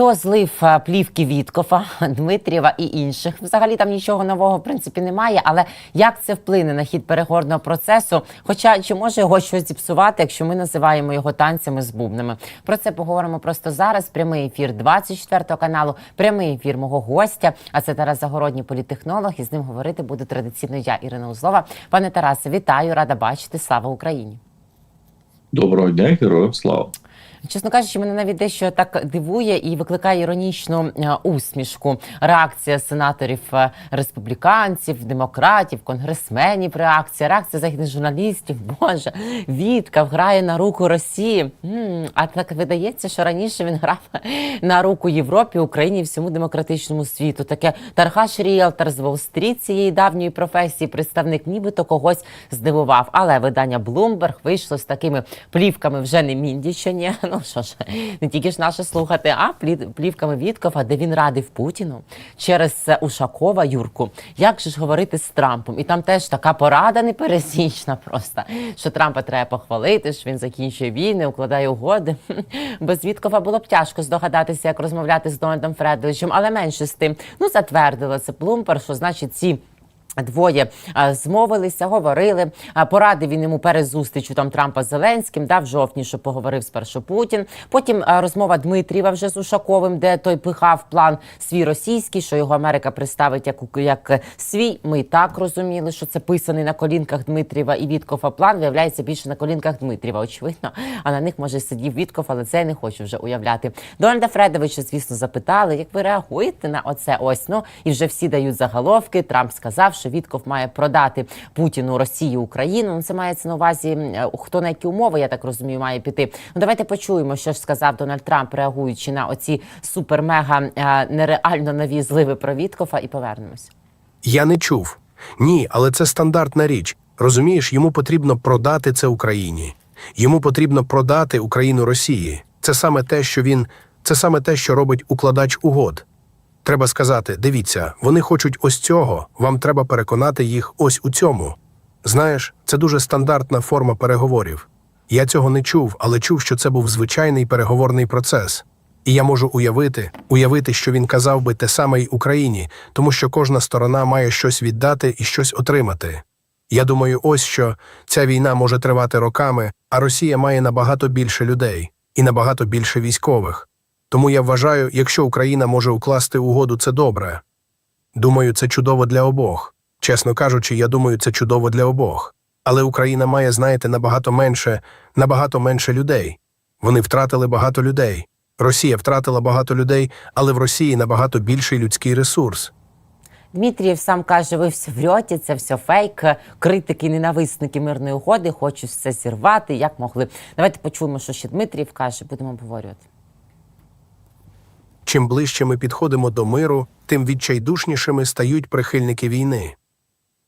Хто злив е, плівки Віткофа, Дмитрієва і інших? Взагалі там нічого нового в принципі немає. Але як це вплине на хід переговорного процесу? Хоча чи може його щось зіпсувати, якщо ми називаємо його танцями з бубнами? Про це поговоримо просто зараз. Прямий ефір 24 каналу, прямий ефір мого гостя. А це Тарас Загородній політехнолог. І з ним говорити буду традиційно я, Ірина Узлова. Пане Тарасе, вітаю, рада бачити. Слава Україні! Доброго дня, героям слава. Чесно кажучи, мене навіть дещо так дивує і викликає іронічну е, усмішку. Реакція сенаторів е, республіканців, демократів, конгресменів. Реакція, реакція західних журналістів. Боже, Віткав грає на руку Росії. А так видається, що раніше він грав на руку Європі, Україні всьому демократичному світу. Таке Тархаш Ріелтор з Уолл-стріт цієї давньої професії, представник нібито когось здивував. Але видання Bloomberg вийшло з такими плівками вже не Міндічані. Ну що ж, не тільки ж наше слухати, а плівками Віткова, де він радив Путіну через Ушакова Юрку. Як же ж говорити з Трампом? І там теж така порада непересічна просто, що Трампа треба похвалити, що він закінчує війни, укладає угоди. Без Віткова було б тяжко здогадатися, як розмовляти з Дональдом Фредовичем, але менше з тим. Ну, затвердила це Плумпер, що значить ці. Двоє змовилися, говорили. Порадив він йому перед зустрічю там Трампа з Зеленським, да, в жовтні, що поговорив спершу Путін. Потім розмова Дмитрієва вже з Ушаковим, де той пихав план свій російський, що його Америка представить як, як свій. Ми і так розуміли, що це писаний на колінках Дмитрієва і Віткофа план виявляється більше на колінках Дмитрієва, очевидно. А на них може сидів Вітков, але це я не хочу вже уявляти. Дональда Фредовича, звісно, запитали, як ви реагуєте на оце ось. Ну і вже всі дають заголовки. Трамп сказав, що Вітков має продати Путіну Росію Україну. Ну це мається на увазі, хто на які умови, я так розумію, має піти. Ну давайте почуємо, що ж сказав Дональд Трамп, реагуючи на оці супер-мега е, нереально нові зливи про Віткофа, і повернемось. Я не чув. Ні, але це стандартна річ. Розумієш, йому потрібно продати це Україні. Йому потрібно продати Україну Росії. Це саме те, що він, це саме те, що робить укладач угод. Треба сказати: дивіться, вони хочуть ось цього, вам треба переконати їх ось у цьому. Знаєш, це дуже стандартна форма переговорів. Я цього не чув, але чув, що це був звичайний переговорний процес. І я можу уявити, уявити, що він казав би те саме й Україні, тому що кожна сторона має щось віддати і щось отримати. Я думаю, ось що ця війна може тривати роками, а Росія має набагато більше людей і набагато більше військових. Тому я вважаю, якщо Україна може укласти угоду, це добре. Думаю, це чудово для обох. Чесно кажучи, я думаю, це чудово для обох. Але Україна має, знаєте, набагато менше, набагато менше людей. Вони втратили багато людей. Росія втратила багато людей, але в Росії набагато більший людський ресурс. Дмитрієв сам каже, ви все врете, це все фейк. Критики, ненависники мирної угоди хочуть все зірвати. Як могли? Давайте почуємо, що ще Дмитрієв каже, будемо обговорювати. Чим ближче ми підходимо до миру, тим відчайдушнішими стають прихильники війни.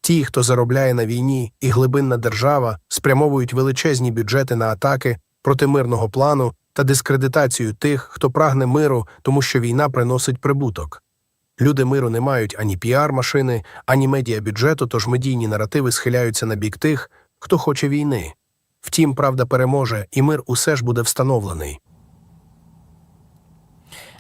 Ті, хто заробляє на війні, і глибинна держава спрямовують величезні бюджети на атаки проти мирного плану та дискредитацію тих, хто прагне миру, тому що війна приносить прибуток. Люди миру не мають ані піар-машини, ані медіабюджету, тож медійні наративи схиляються на бік тих, хто хоче війни. Втім, правда переможе, і мир усе ж буде встановлений.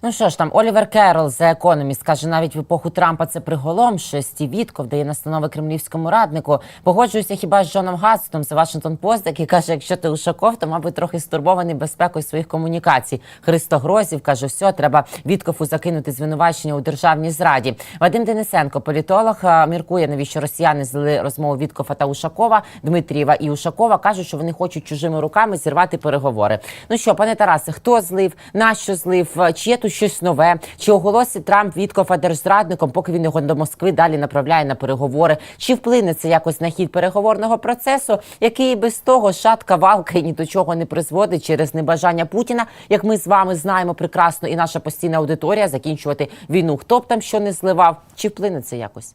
Ну що ж там, Олівер Керол The Economist каже, навіть в епоху Трампа це приголомшує. Стів Вітков дає настанови кремлівському раднику. Погоджуюся хіба з Джоном Гастом, це Washington Post, який каже, якщо ти Ушаков, то мабуть трохи стурбований безпекою своїх комунікацій. Христо Грозів каже, все, треба Віткову закинути звинувачення у державній зраді. Вадим Денисенко, політолог, міркує, навіщо росіяни злили розмову Віткова та Ушакова, Дмитрієва і Ушакова. кажуть, що вони хочуть чужими руками зірвати переговори. Ну що, пане Тарасе, хто злив, нащо злив, чи є тут щось нове? Чи оголосить Трамп Віткова держзрадником, поки він його до Москви далі направляє на переговори? Чи вплине це якось на хід переговорного процесу, який без того шатка валка і ні до чого не призводить через небажання Путіна, як ми з вами знаємо прекрасно, і наша постійна аудиторія закінчувати війну? Хто б там що не зливав? Чи вплине це якось?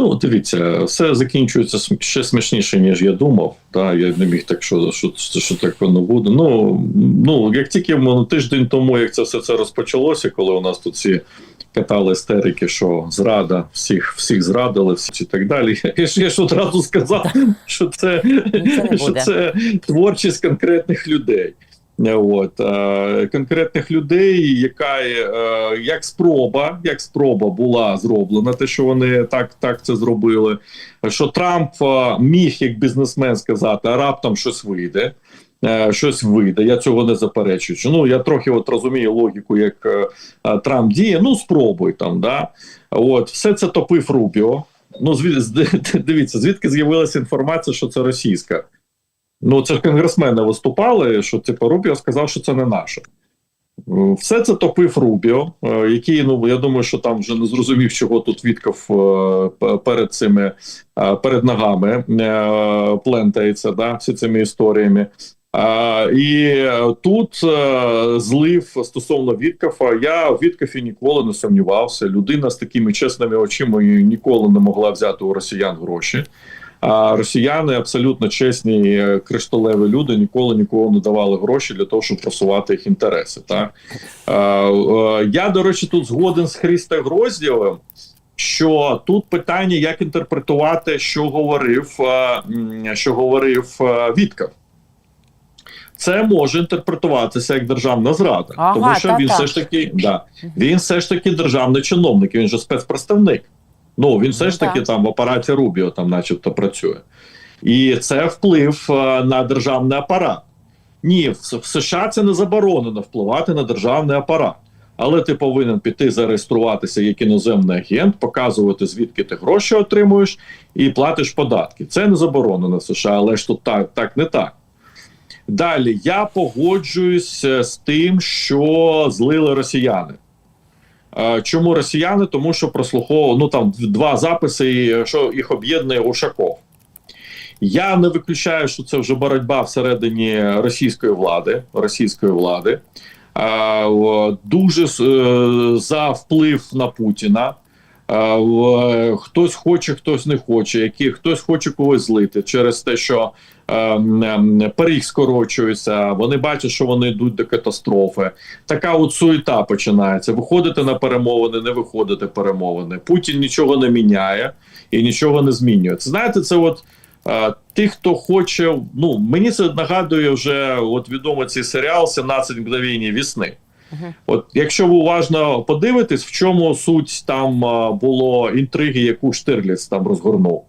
Ну, дивіться, все закінчується ще смішніше, ніж я думав. Та, я не міг так, що, що, що так воно буде. Ну, ну, як тільки ну, тиждень тому, як це все це розпочалося, коли у нас тут всі катали істерики, що зрада, всіх, всіх зрадили, всі і так далі. Я ж, я ж одразу сказав, що це, не що це творчість конкретних людей. От, е, конкретних людей, яка е, як спроба, як спроба була зроблена, те, що вони так, так це зробили. Що Трамп е, міг як бізнесмен сказати, а раптом щось вийде. Щось вийде, я цього не заперечую. Ну я трохи от розумію логіку, як е, Трамп діє. Ну спробуй там. Да? От все це топив Рубіо. Ну звід, дивіться, звідки з'явилася інформація, що це російська. Ну, це ж конгресмени виступали, що типу Рубіо сказав, що це не наше. Все це топив Рубіо, е, який, ну я думаю, що там вже не зрозумів, чого тут Вітков е, перед цими е, перед ногами плентається, да, всі цими історіями. І тут злив стосовно Віткафа. Я в Віткафі ніколи не сумнівався. Людина з такими чесними очима ніколи не могла взяти у росіян гроші. А росіяни абсолютно чесні кришталеві люди ніколи нікого не давали гроші для того, щоб просувати їх інтереси. Так? Е, я, до речі, тут згоден з Христом Гроздєвим, що тут питання, як інтерпретувати, що говорив, е, що говорив е, Це може інтерпретуватися як державна зрада, Ага, тому що він та-та. все ж таки да, він все ж таки державний чиновник, він же спецпредставник. Ну він все Ну, ж таки там в апараті Рубіо там, начебто, працює, і це вплив е, на державний апарат. Ні, в, США це не заборонено впливати на державний апарат. Але ти повинен піти зареєструватися як іноземний агент, показувати звідки ти гроші отримуєш і платиш податки. Це не заборонено в США, але ж тут так, так не так. Далі я погоджуюсь е, з тим, що злили росіяни. Е, Чому росіяни? Тому що прослуховував ну там два записи, і, що їх об'єднує Ушаков. Я не виключаю, що це вже боротьба всередині російської влади. Російської влади. Е, Дуже е, за вплив на Путіна. Е, Хтось хоче, хтось не хоче, які хтось хоче когось злити через те, що е, пиріг скорочується. Вони бачать, що вони йдуть до катастрофи. Така от суєта починається. Виходити на перемовини, не виходити перемовини. Путін нічого не міняє і нічого не змінює. Це знаєте, це от. е, Тих, хто хоче, ну мені це нагадує вже от відомий цей серіал «17 мгновень весни. От якщо ви уважно подивитесь, в чому суть там було інтриги, яку Штирліц там розгорнув.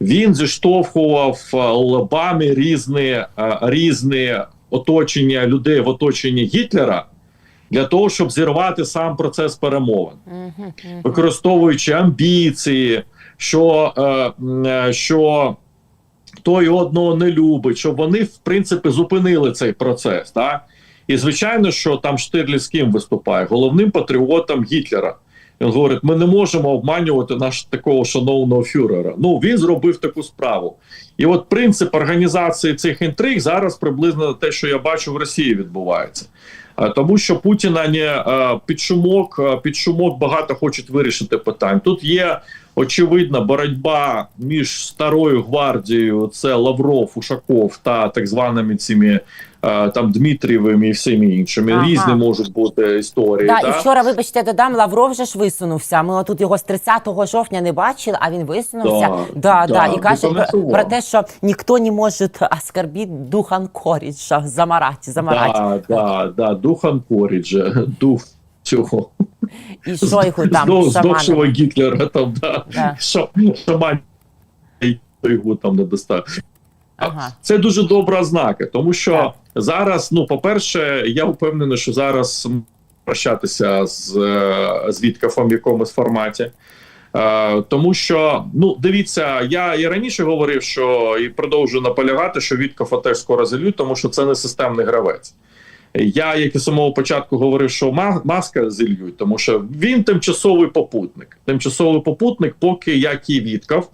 Він зіштовхував лобами різні, різні оточення людей в оточенні Гітлера для того, щоб зірвати сам процес перемовин використовуючи амбіції, що, е, е, що той одного не любить, щоб вони в принципі зупинили цей процес. Так? І звичайно, що там Штирліц з ким виступає головним патріотом Гітлера. Він говорить: ми не можемо обманювати наш такого шановного фюрера. Ну він зробив таку справу. І от принцип організації цих інтриг зараз приблизно те, що я бачу в Росії, відбувається. Тому що Путіна не під шумок, під шумок багато хочуть вирішити питань. Тут є очевидна боротьба між старою гвардією, це Лавров, Ушаков та так званими цими е, там Дмитрієвими і всіми іншими. Ага. Різні можуть бути історії. Да, да? і вчора, вибачте, додам, Лавров же ж висунувся. Ми отут його з 30 жовтня не бачили, а він висунувся. Да, Да, да, да, і каже про, про те, що ніхто не може оскорбити дух Анкоріджа, замарати, замарати. Да, да, да, дух Анкоріджа, дух цього І їх там здох- здохшого? Гітлера там, да. Да. Шаман його там не достав. Ага. Це дуже добра ознака, тому що Так. зараз, ну, по-перше, я впевнений, що зараз прощатися з, е, з Віткафом в якомусь форматі. Е, тому що, ну, дивіться, я і раніше говорив, що і продовжую наполягати, що Віткафа теж скоро зальють, тому що це не системний гравець. Я, як і самого початку говорив, що Ма- маска зільють, тому що він тимчасовий попутник. Тимчасовий попутник, поки як і Віткав,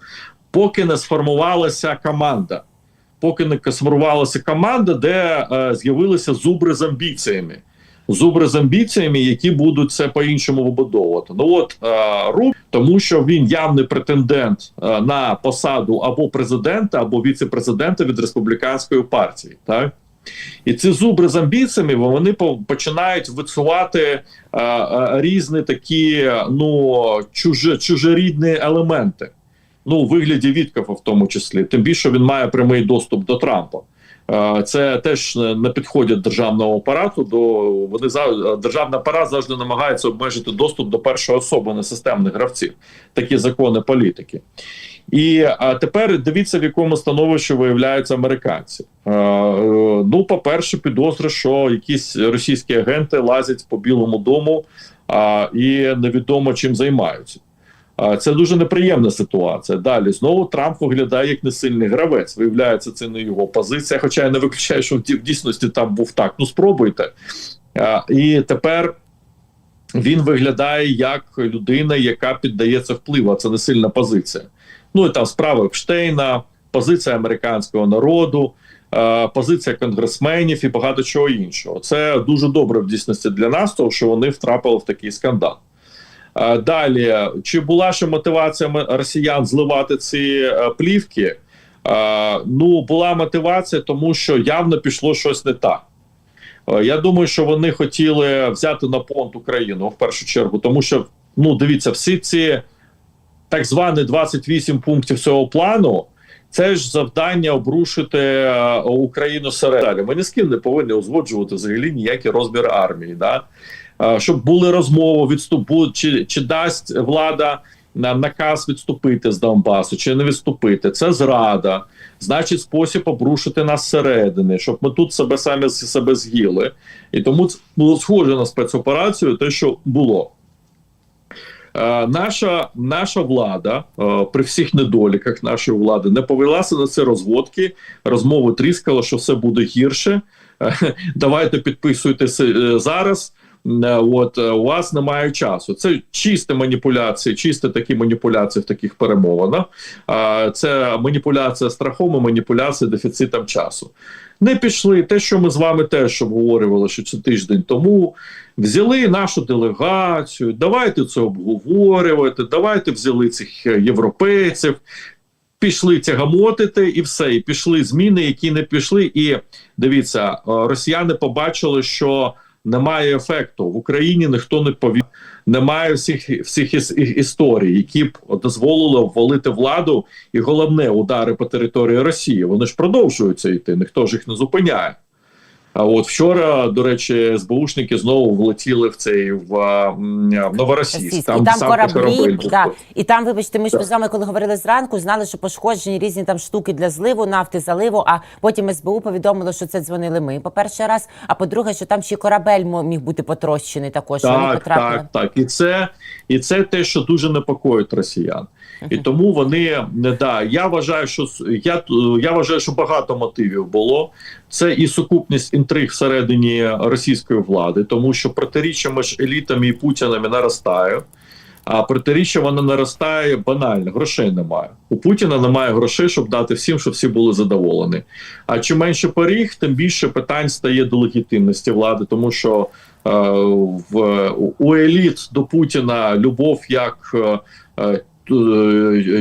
поки не сформувалася команда. Поки не сформувалася команда, де е, з'явилися зубри з амбіціями. Зубри з амбіціями, які будуть це по-іншому вибудовувати. Ну от е, Руб, тому що він явний претендент е, на посаду або президента, або віце-президента від республіканської партії. Так? І ці зубри з амбіціями вони по- починають висувати е, е, різні такі ну чуже, чужорідні елементи. Ну, у вигляді Віткафа в тому числі, тим більше він має прямий доступ до Трампа. Е, Це теж не підходять державного апарату. До вони за державний апарат завжди намагається обмежити доступ до першої особи несистемних гравців. Такі закони політики. І тепер дивіться, в якому становищі виявляються американці. Е, ну, по-перше, підозри, що якісь російські агенти лазять по Білому дому і невідомо чим займаються. Це дуже неприємна ситуація. Далі знову Трамп виглядає як несильний гравець. Виявляється, це не його позиція. Хоча я не виключаю, що в дійсності там був так. Ну спробуйте. І тепер він виглядає як людина, яка піддається впливу. Це не сильна позиція. Ну і там справа Епштейна, позиція американського народу, е, позиція конгресменів і багато чого іншого. Це дуже добре в дійсності для нас, тому що вони втрапили в такий скандал. Е, Далі, чи була ще мотивація росіян зливати ці е, плівки? Ну, була мотивація, тому що явно пішло щось не так. Я думаю, що вони хотіли взяти на понт Україну в першу чергу, тому що ну дивіться, всі ці так звані 28 пунктів цього плану. Це ж завдання обрушити е, Україну середалі. Ми ні з ким не повинні узгоджувати взагалі ніякий розмір армії. Да? Е, Щоб були розмови, відступу, чи, чи дасть влада наказ відступити з Донбасу, чи не відступити. Це зрада, значить, спосіб обрушити нас зсередини, щоб ми тут себе самі себе з'їли. І тому це було схоже на спецоперацію, те, що було. Е, наша, наша влада е, при всіх недоліках нашої влади не повелася на це розводки. Розмови тріскала, що все буде гірше. Е, Давайте підписуйтеся е, зараз. Е, От е, у вас немає часу. Це чисті маніпуляції, чисті такі маніпуляції в таких перемовинах. Це маніпуляція страхом, і маніпуляція дефіцитом часу. Не пішли. Те, що ми з вами теж обговорювали, що це тиждень тому. Взяли нашу делегацію, давайте це обговорювати, давайте взяли цих е, європейців, пішли тягамотити і все. І пішли зміни, які не пішли. І дивіться, е, росіяни побачили, що немає ефекту в Україні. Ніхто не повів, немає всіх всіх іс- історій, які б дозволили ввалити владу, і головне удари по території Росії. Вони ж продовжуються йти. Ніхто ж їх не зупиняє. А от вчора, до речі, СБУшники знову влетіли в цей в, в Новоросійськ. І там сам кораблі, корабель був. да. і там, вибачте, ми ж з вами, коли говорили зранку, знали, що пошкоджені різні там штуки для зливу, нафти, заливу. А потім СБУ повідомило, що це дзвонили ми по перший раз. А по-друге, що там ще корабель міг бути потрощений також. Вони Так, потрапили. так, так. І це, і це те, що дуже непокоїть росіян. І тому вони не да. Я вважаю, що я, я вважаю, що багато мотивів було. Це і сукупність інтриг всередині російської влади, тому що протиріччя між елітами і путінами наростає. А протиріччя воно наростає банально, грошей немає. У Путіна немає грошей, щоб дати всім, щоб всі були задоволені. А чим менше поріг, тим більше питань стає до легітимності влади, тому що е, в у еліт до Путіна любов як е, е, е,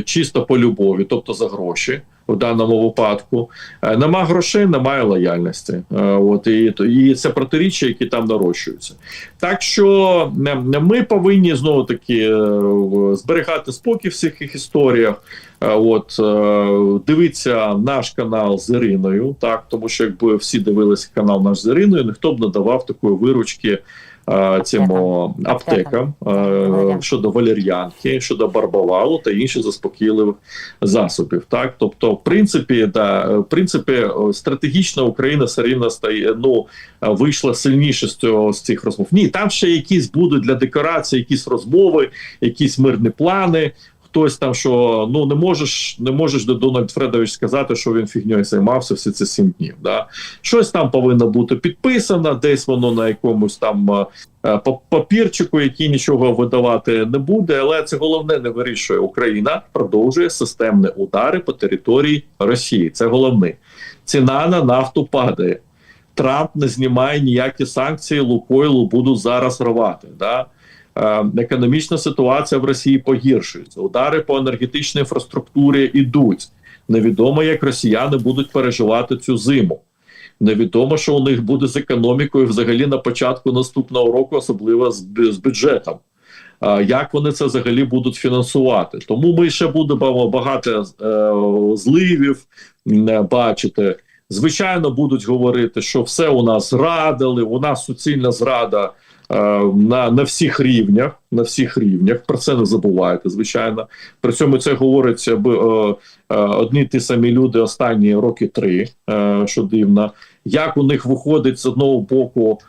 чисто по любові, тобто за гроші. В даному випадку Е, нема грошей, немає лояльності. Е, От і, і це протиріччя, які там нарощуються. Так що ми повинні знову таки е, зберігати спокій в всіх історіях. Е, От е, дивіться наш канал з Іриною, так тому що якби всі дивилися канал наш з Іриною, ніхто б не давав такої виручки. О, аптекам щодо валер'янки, щодо барбавалу та інших заспокійливих засобів. Так, тобто, в принципі, да, в принципі, стратегічна Україна все рівно стає ну вийшла сильніше з цього з цих розмов. Ні, там ще якісь будуть для декорації, якісь розмови, якісь мирні плани. Хтось там, що ну не можеш, не можеш до Дональд Фредович сказати, що він фігньою займався всі ці сім днів. Да? Щось там повинно бути підписано, десь воно на якомусь там е, е, па- папірчику, який нічого видавати не буде. Але це головне не вирішує. Україна продовжує системні удари по території Росії. Це головне. Ціна на нафту падає. Трамп не знімає ніякі санкції, Лукойлу будуть зараз рвати. Да? Е, економічна ситуація в Росії погіршується. Удари по енергетичній інфраструктурі йдуть. Невідомо, як росіяни будуть переживати цю зиму. Невідомо, що у них буде з економікою взагалі на початку наступного року, особливо з, з бюджетом. Е, Як вони це взагалі будуть фінансувати? Тому ми ще будемо багато е, зливів бачити. Звичайно, будуть говорити, що все у нас зрадили, у нас суцільна зрада на, на всіх рівнях. На всіх рівнях про це не забувайте. Звичайно, при цьому це говориться е, е, одні ті самі люди останні роки три, е, що дивно. Як у них виходить з одного боку е,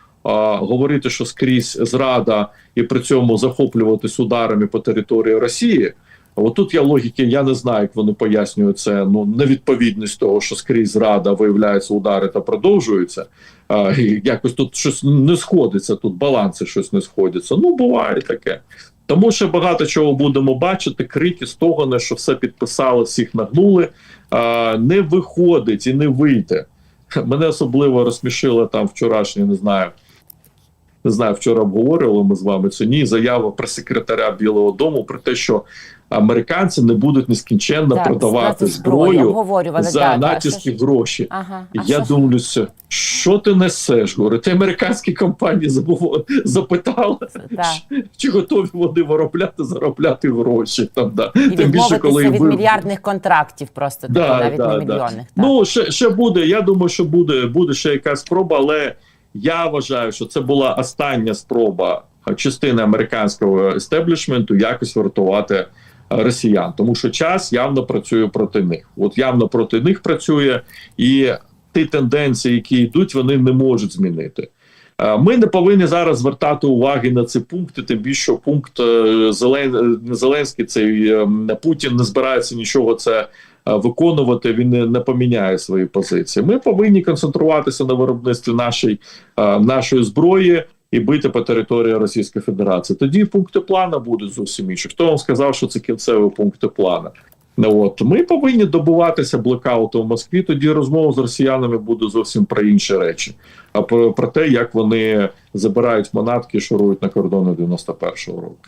говорити, що скрізь зрада, і при цьому захоплюватись ударами по території Росії. От тут я логіки, я не знаю, як вони пояснюють це. Ну невідповідність того, що скрізь зрада виявляється удари та продовжуються. А, і якось тут щось не сходиться. Тут баланси щось не сходяться. Ну буває таке. Тому що багато чого будемо бачити. Крики стогони, що все підписали, всіх нагнули. А, не виходить і не вийде. Мене особливо розсмішило там вчорашнє, не знаю. Не знаю, вчора обговорювали ми з вами чи ні. Заява прес-секретаря Білого Дому про те, що американці не будуть нескінченно Так, продавати зброю, за да, натівські що гроші. Ага. А Я що що ти несеш? Говорю, ти американські компанії забув, запитали, чи готові вони виробляти, заробляти гроші. Там, да. І Тим більше, коли від ви- мільярдних контрактів, просто Да, навіть да, не да. мільйонних. Так. Ну, ще, ще буде. Я думаю, що буде, буде ще якась спроба, але я вважаю, що це була остання спроба е, частини американського естеблішменту якось врятувати е, росіян, тому що час явно працює проти них. От явно проти них працює, і ті тенденції, які йдуть, вони не можуть змінити. Е, Ми не повинні зараз звертати уваги на ці пункти, тим більше що пункт Зелен... Зеленський, цей е, Путін не збирається нічого це виконувати. Він не, поміняє свої позиції. Ми повинні концентруватися на виробництві нашої, е, нашої зброї і бити по території Російської Федерації. Тоді пункти плану будуть зовсім інші. Хто вам сказав, що це кінцеві пункти плану? Ну, От ми повинні добуватися блекауту в Москві. Тоді розмова з росіянами буде зовсім про інші речі, а про, про те, як вони забирають манатки, шурують на кордони 91-го року.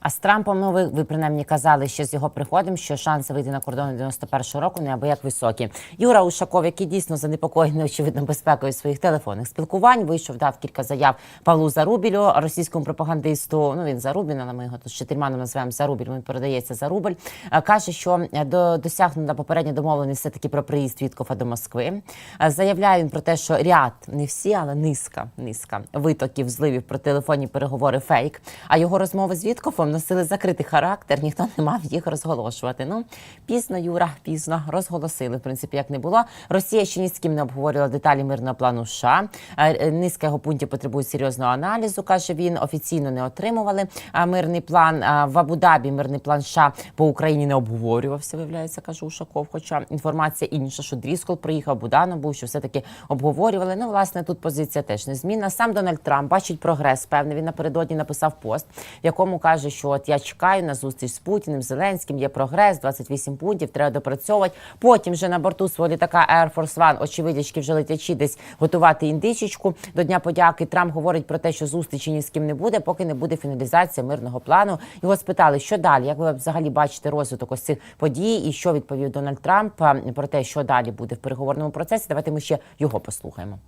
А з Трампом, ну ви, ви принаймні казали ще з його приходом, що шанси вийти на кордон 91-го року неабияк високі. Юра Ушаков, який дійсно занепокоєний очевидно безпекою своїх телефонних спілкувань, вийшов, дав кілька заяв Павлу Зарубілю, російському пропагандисту. Ну він Зарубін, але ми його тут з чотирма називаємо Зарубіль. Він передається за рубль. Е, Каже, що е, до досягнута попередня домовленість все таки про приїзд Віткофа до Москви. Е, Заявляє він про те, що ряд не всі, але низка, низка витоків зливів про телефонні переговори фейк. А його розмови з Віткофом носили закритий характер, ніхто не мав їх розголошувати. Ну пізно, Юра, пізно розголосили. В принципі, як не було. Росія ще ні з ким не обговорювала деталі мирного плану США. Е, е, Низка його пунктів потребує серйозного аналізу. каже він. Офіційно не отримували мирний план. В Абу-Дабі мирний план США по Україні не обговорювався. Виявляється, каже Ушаков. Хоча інформація інша, що Дріскол приїхав, Буданов був, що все таки обговорювали. Ну, власне, тут позиція теж незмінна. Сам Дональд Трамп бачить прогрес. Певне, він напередодні написав пост, в якому каже, що от я чекаю на зустріч з Путіним, Зеленським. Є прогрес, 28 пунктів, треба допрацьовувати. Потім вже на борту свого літака Air Force One, очевидячки, вже летячі десь готувати індичечку до Дня подяки. Трамп говорить про те, що зустрічі ні з ким не буде, поки не буде фіналізація мирного плану. Його спитали, що далі, як ви взагалі бачите розвиток ось цих подій, і що відповів Дональд Трамп про те, що далі буде в переговорному процесі. Давайте ми ще його послухаємо.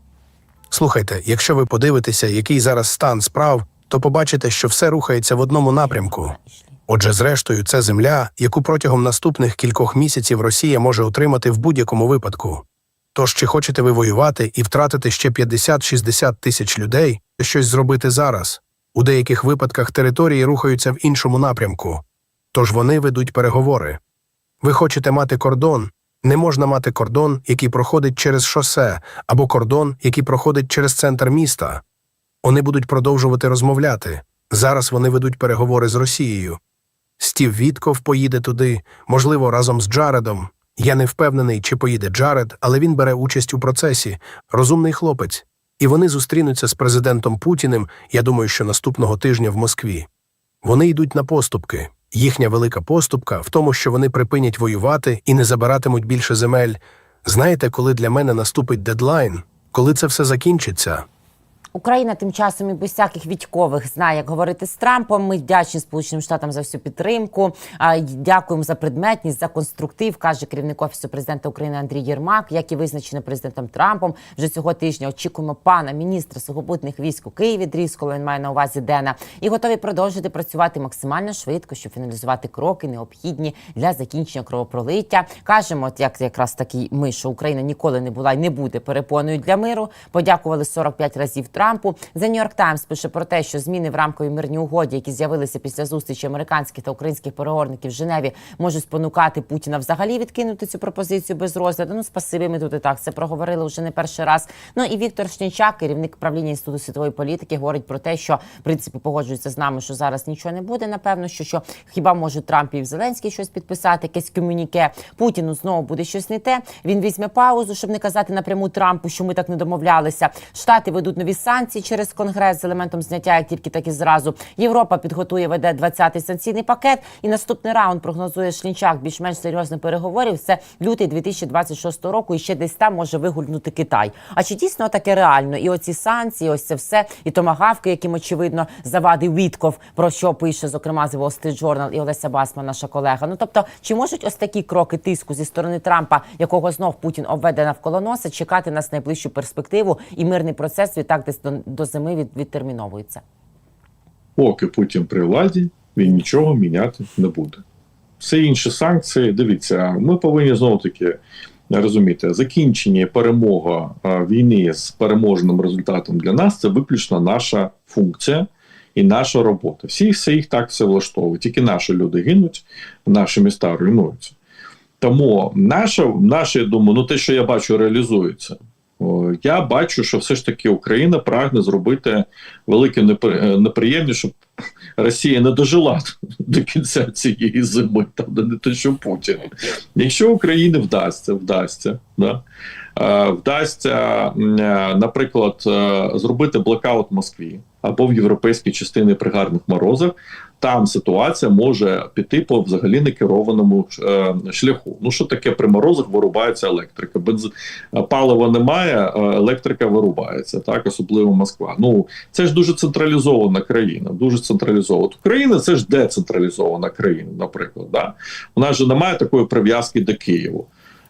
Слухайте, якщо ви подивитеся, який зараз стан справ, то побачите, що все рухається в одному напрямку. Отже, зрештою, це земля, яку протягом наступних кількох місяців Росія може отримати в будь-якому випадку. Тож, чи хочете ви воювати і втратити ще 50-60 тисяч людей, щось зробити зараз? У деяких випадках території рухаються в іншому напрямку. Тож вони ведуть переговори. Ви хочете мати кордон? Не можна мати кордон, який проходить через шосе, або кордон, який проходить через центр міста. Вони будуть продовжувати розмовляти. Зараз вони ведуть переговори з Росією. Стів Вітков поїде туди, можливо, разом з Джаредом. Я не впевнений, чи поїде Джаред, але він бере участь у процесі. Розумний хлопець. І вони зустрінуться з президентом Путіним, я думаю, що наступного тижня в Москві. Вони йдуть на поступки. Їхня велика поступка в тому, що вони припинять воювати і не забиратимуть більше земель. Знаєте, коли для мене наступить дедлайн? Коли це все закінчиться? Україна тим часом і без всяких відькових знає, як говорити з Трампом. Ми вдячні Сполученим Штатам за всю підтримку. Дякуємо за предметність, за конструктив, каже керівник офісу президента України Андрій Єрмак, як і визначено президентом Трампом. Вже цього тижня очікуємо пана міністра сухопутних військ у Києві. Дріскола він має на увазі Дена, і готові продовжити працювати максимально швидко, щоб фіналізувати кроки, необхідні для закінчення кровопролиття. Кажемо, от як якраз такі ми, що Україна ніколи не була і не буде перепоною для миру. Подякували 45 разів Трампу. The New York Times пише про те, що зміни в рамковій мирній угоді, які з'явилися після зустрічі американських та українських переговорників в Женеві, можуть спонукати Путіна взагалі відкинути цю пропозицію без розгляду. Ну, спасибі, ми тут і так це проговорили вже не перший раз. Ну і Віктор Шнічак, керівник правління інституту світової політики, говорить про те, що в принципі погоджується з нами, що зараз нічого не буде. Напевно, що, що хіба може Трамп і Зеленський щось підписати, якесь комюніке. Путіну знову буде щось не те. Він візьме паузу, щоб не казати напряму Трампу, що ми так не домовлялися. Штати ведуть нові санкції через конгрес з елементом зняття, як тільки так і зразу. Європа підготує веде 20-й санкційний пакет. І наступний раунд прогнозує Шлінчак більш-менш серйозних переговорів. Це лютий 2026 року. І ще десь там може вигульнути Китай. А чи дійсно таке реально? І оці санкції, ось це все, і томагавки, яким очевидно завадив Вітков, про що пише зокрема з Wall Street Journal і Олеся Басма, наша колега. Ну тобто, чи можуть ось такі кроки тиску зі сторони Трампа, якого знов Путін обведе навколо носа, чекати нас найближчу перспективу, і мирний процес відтак десь до, до зими від, відтерміновується? Поки Путін при владі, він нічого міняти не буде. Все інші санкції, дивіться, ми повинні знову таки розуміти, закінчення перемога війни з переможним результатом для нас це виключно наша функція і наша робота. Всі все їх так все влаштовує. Тільки наші люди гинуть, наші міста руйнуються. Тому наше, наше, я думаю, ну те, що я бачу, реалізується. Я бачу, що все ж таки Україна прагне зробити велике е, щоб Росія не дожила до кінця цієї зими, там не те, що Путін. Якщо Україні вдасться, вдасться, да, е, вдасться, е, наприклад, зробити блекаут в Москві або в європейській частині при гарних морозах, там ситуація може піти по взагалі некерованому е, шляху. Ну що таке при морозах вирубається електрика? Бенз... е, Палива немає, е, електрика вирубається, так особливо Москва. Ну це ж дуже централізована країна. Дуже централізована. Україна це ж децентралізована країна, наприклад. Да? У нас же немає такої прив'язки до Києву.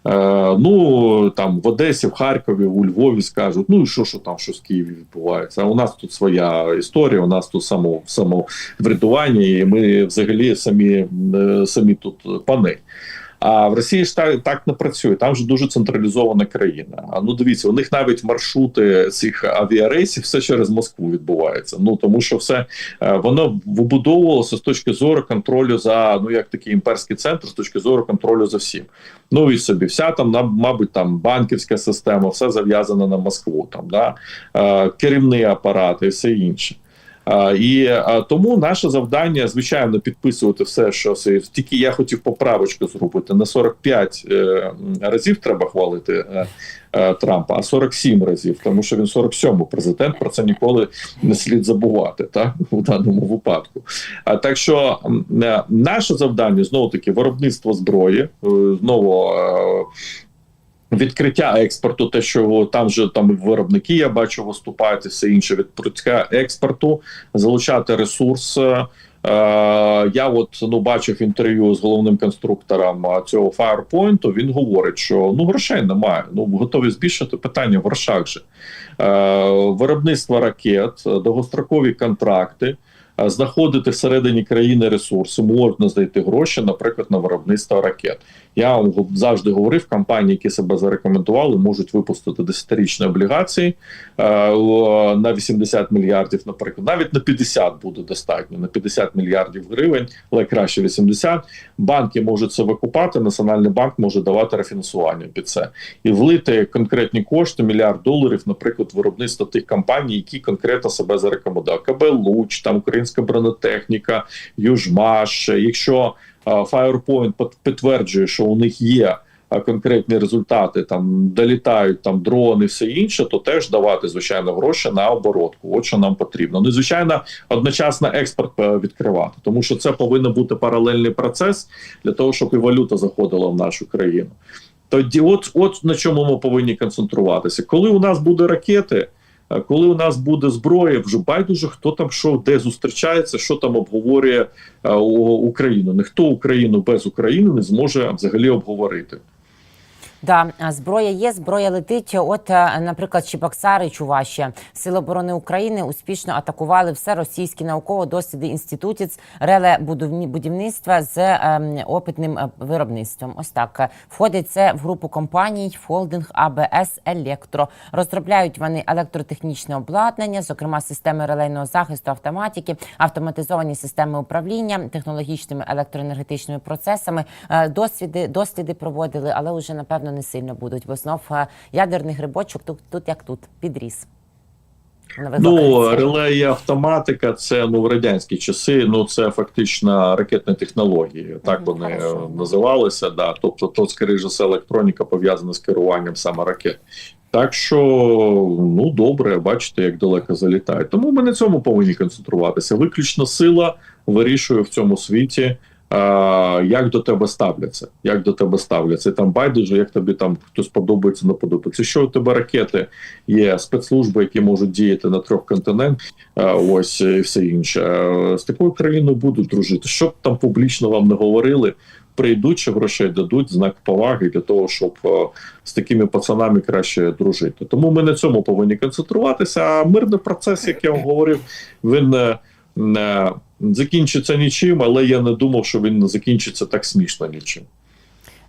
Е, ну там в Одесі, в Харкові, у Львові скажуть, ну і що, що там що в Києві відбувається? У нас тут своя історія, у нас тут само, самоврядування, і ми взагалі самі, е, самі тут пани. А в Росії ж так, так не працює. Там же дуже централізована країна. А ну дивіться, у них навіть маршрути цих авіарейсів все через Москву відбувається. Ну тому що все е, воно вибудовувалося з точки зору контролю за ну як такий імперський центр, з точки зору контролю за всім. Ну і собі, вся там мабуть, там банківська система, все зав'язано на Москву. Там да е, керівний апарат і все інше. І тому наше завдання, звичайно, підписувати все, що. Тільки я хотів поправочку зробити. Не 45 е, разів треба хвалити е, е, Трампа, а 47 разів, тому що він 47-й президент. Про це ніколи не слід забувати, так у даному випадку. А так що наше завдання знову таки виробництво зброї, знову. Відкриття експорту, те, що там же там виробники, я бачу, виступають і все інше. Відкриття експорту, залучати ресурс. Е, я от ну бачив інтерв'ю з головним конструктором цього Firepoint, Він говорить, що ну грошей немає. Ну готові збільшити питання в грошах же е, виробництво ракет, довгострокові контракти. е, Знаходити всередині країни ресурси, можна знайти гроші, наприклад, на виробництво ракет. Я завжди говорив, компанії, які себе зарекомендували, можуть випустити десятирічні облігації е, на 80 мільярдів, наприклад, навіть на 50 буде достатньо, на 50 мільярдів гривень, але краще 80. Банки можуть це викупати. Національний банк може давати рефінансування під це і влити конкретні кошти, мільярд доларів, наприклад, виробництво тих компаній, які конкретно себе зарекомендували. КБ Луч, там українська бронетехніка, Южмаш. Якщо Firepoint підтверджує, що у них є конкретні результати, там долітають там дрони, все інше, то теж давати звичайно гроші на оборотку. От що нам потрібно. Ну і звичайно, одночасно експорт е, відкривати, тому що це повинен бути паралельний процес для того, щоб і валюта заходила в нашу країну. Тоді, от, от на чому ми повинні концентруватися. Коли у нас буде ракети, Коли у нас буде зброя, вже байдуже, хто там що де зустрічається, що там обговорює е, Україну. Ніхто Україну без України не зможе взагалі обговорити. Да, зброя є, зброя летить. От, е, наприклад, Чебоксари, Чувашія, Сили оборони України успішно атакували все російські науково-досліди інститутів реле будівництва з ем, опитним е, виробництвом. Ось так входить це в групу компаній Фолдинг АБС Електро. Розробляють вони електротехнічне обладнання, зокрема системи релейного захисту, автоматики, автоматизовані системи управління технологічними електроенергетичними процесами. Е, Досвіди досліди проводили, але вже напевно не сильно будуть, бо знов е, ядерний грибочок тут, тут як тут підріс. Ну, виглядає. реле і автоматика це ну в радянські часи. Ну це фактично ракетні технології. Так вони хорошо. називалися. Да, тобто, то скоріше все електроніка пов'язана з керуванням саме ракет. Так що ну добре, бачите, як далеко залітають. Тому ми на цьому повинні концентруватися. Виключно сила вирішує в цьому світі. Як до тебе ставляться, як до тебе ставляться, там байдуже, як тобі там хтось подобається, не подобається. Що у тебе ракети є спецслужби, які можуть діяти на трьох континентах, ось і все інше. З такою країною будуть дружити. Що б там публічно вам не говорили, прийдуть чи грошей дадуть знак поваги для того, щоб е, з такими пацанами краще дружити. Тому ми на цьому повинні концентруватися. А мирний процес, як я вам говорив, він е, не закінчиться нічим, але я не думав, що він закінчиться так смішно нічим.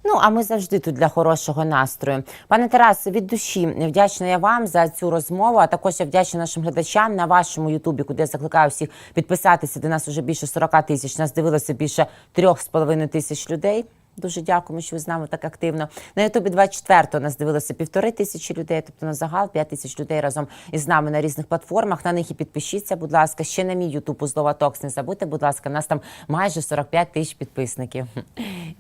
Ну а ми завжди тут для хорошого настрою. Пане Тарасе, від душі вдячна я вам за цю розмову. А також я вдячна нашим глядачам на вашому Ютубі, куди я закликаю всіх підписатися. До нас вже більше 40 тисяч. Нас дивилося більше трьох з половиною тисяч людей. Дуже дякуємо, що ви з нами так активно. На Ютубі 24-го нас дивилося півтори тисячі людей, тобто на загал 5 тисяч людей разом із нами на різних платформах. На них і підпишіться, будь ласка. Ще на мій Ютуб у Злова Токс. Не забудьте, будь ласка, нас там майже 45 тисяч підписників.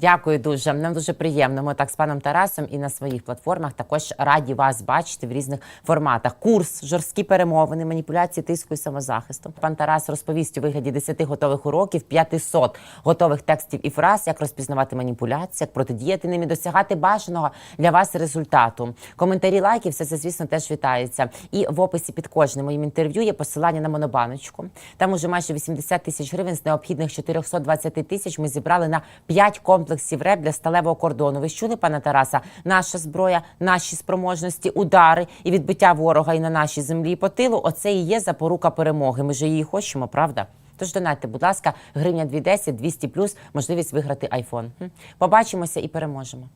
Дякую дуже. Нам дуже приємно. Ми так з паном Тарасом і на своїх платформах також раді вас бачити в різних форматах. Курс, жорсткі перемовини, маніпуляції тиску і самозахисту. Пан Тарас розповість у вигляді 10 готових уроків, 500 готових текстів і фраз, як розпізнавати маніпуляції, як протидіяти ним і досягати бажаного для вас результату. Коментарі, лайки, все це, звісно, теж вітається. І в описі під кожним моїм інтерв'ю є посилання на монобаночку. Там уже майже 80 тисяч гривень з необхідних 420 тисяч ми зібрали на 5 комплексів РЕБ для сталевого кордону. Ви чули, пана Тараса? Наша зброя, наші спроможності, удари і відбиття ворога і на нашій землі і по тилу. Оце і є запорука перемоги. Ми ж її хочемо, правда? Тож донайте, будь ласка, гривня 210, 200 плюс можливість виграти айфон. Побачимося і переможемо.